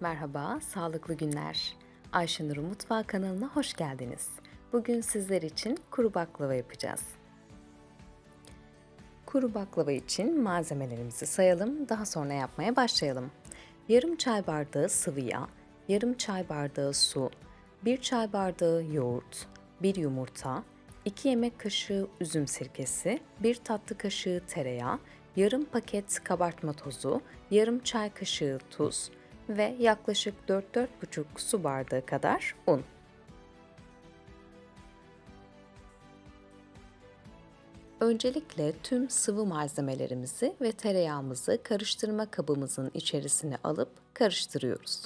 Merhaba, sağlıklı günler. Ayşenur Mutfağı kanalına hoş geldiniz. Bugün sizler için kuru baklava yapacağız. Kuru baklava için malzemelerimizi sayalım, daha sonra yapmaya başlayalım. Yarım çay bardağı sıvı yağ, yarım çay bardağı su, 1 çay bardağı yoğurt, 1 yumurta, 2 yemek kaşığı üzüm sirkesi, 1 tatlı kaşığı tereyağı, yarım paket kabartma tozu, yarım çay kaşığı tuz ve yaklaşık 4-4,5 su bardağı kadar un. Öncelikle tüm sıvı malzemelerimizi ve tereyağımızı karıştırma kabımızın içerisine alıp karıştırıyoruz.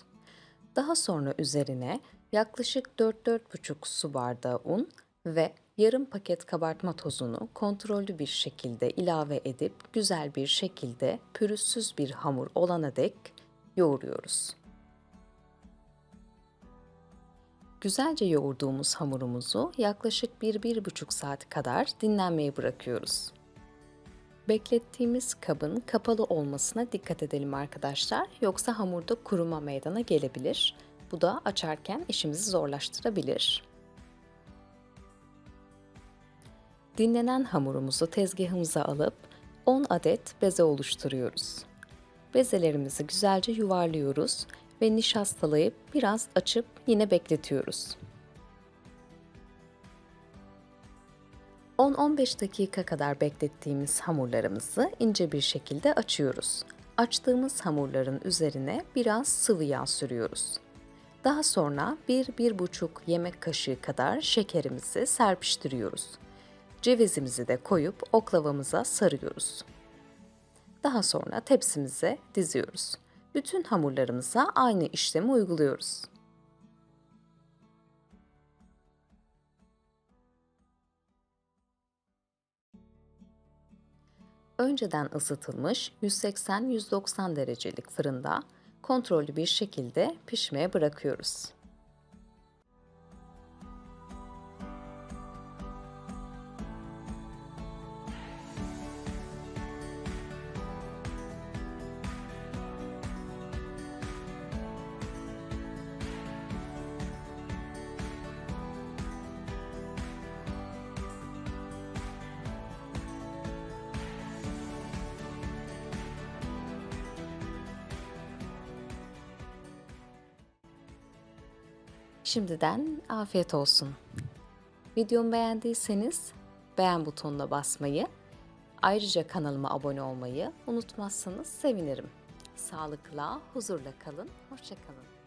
Daha sonra üzerine yaklaşık 4-4,5 su bardağı un ve yarım paket kabartma tozunu kontrollü bir şekilde ilave edip güzel bir şekilde pürüzsüz bir hamur olana dek yoğuruyoruz. Güzelce yoğurduğumuz hamurumuzu yaklaşık 1-1,5 saat kadar dinlenmeye bırakıyoruz. Beklettiğimiz kabın kapalı olmasına dikkat edelim arkadaşlar. Yoksa hamurda kuruma meydana gelebilir. Bu da açarken işimizi zorlaştırabilir. Dinlenen hamurumuzu tezgahımıza alıp 10 adet beze oluşturuyoruz. Bezelerimizi güzelce yuvarlıyoruz ve nişastalayıp biraz açıp yine bekletiyoruz. 10-15 dakika kadar beklettiğimiz hamurlarımızı ince bir şekilde açıyoruz. Açtığımız hamurların üzerine biraz sıvı yağ sürüyoruz. Daha sonra 1-1,5 yemek kaşığı kadar şekerimizi serpiştiriyoruz. Cevizimizi de koyup oklavamıza sarıyoruz. Daha sonra tepsimize diziyoruz. Bütün hamurlarımıza aynı işlemi uyguluyoruz. Önceden ısıtılmış 180-190 derecelik fırında kontrollü bir şekilde pişmeye bırakıyoruz. Şimdiden afiyet olsun. Videomu beğendiyseniz beğen butonuna basmayı, ayrıca kanalıma abone olmayı unutmazsanız sevinirim. Sağlıkla, huzurla kalın, hoşçakalın.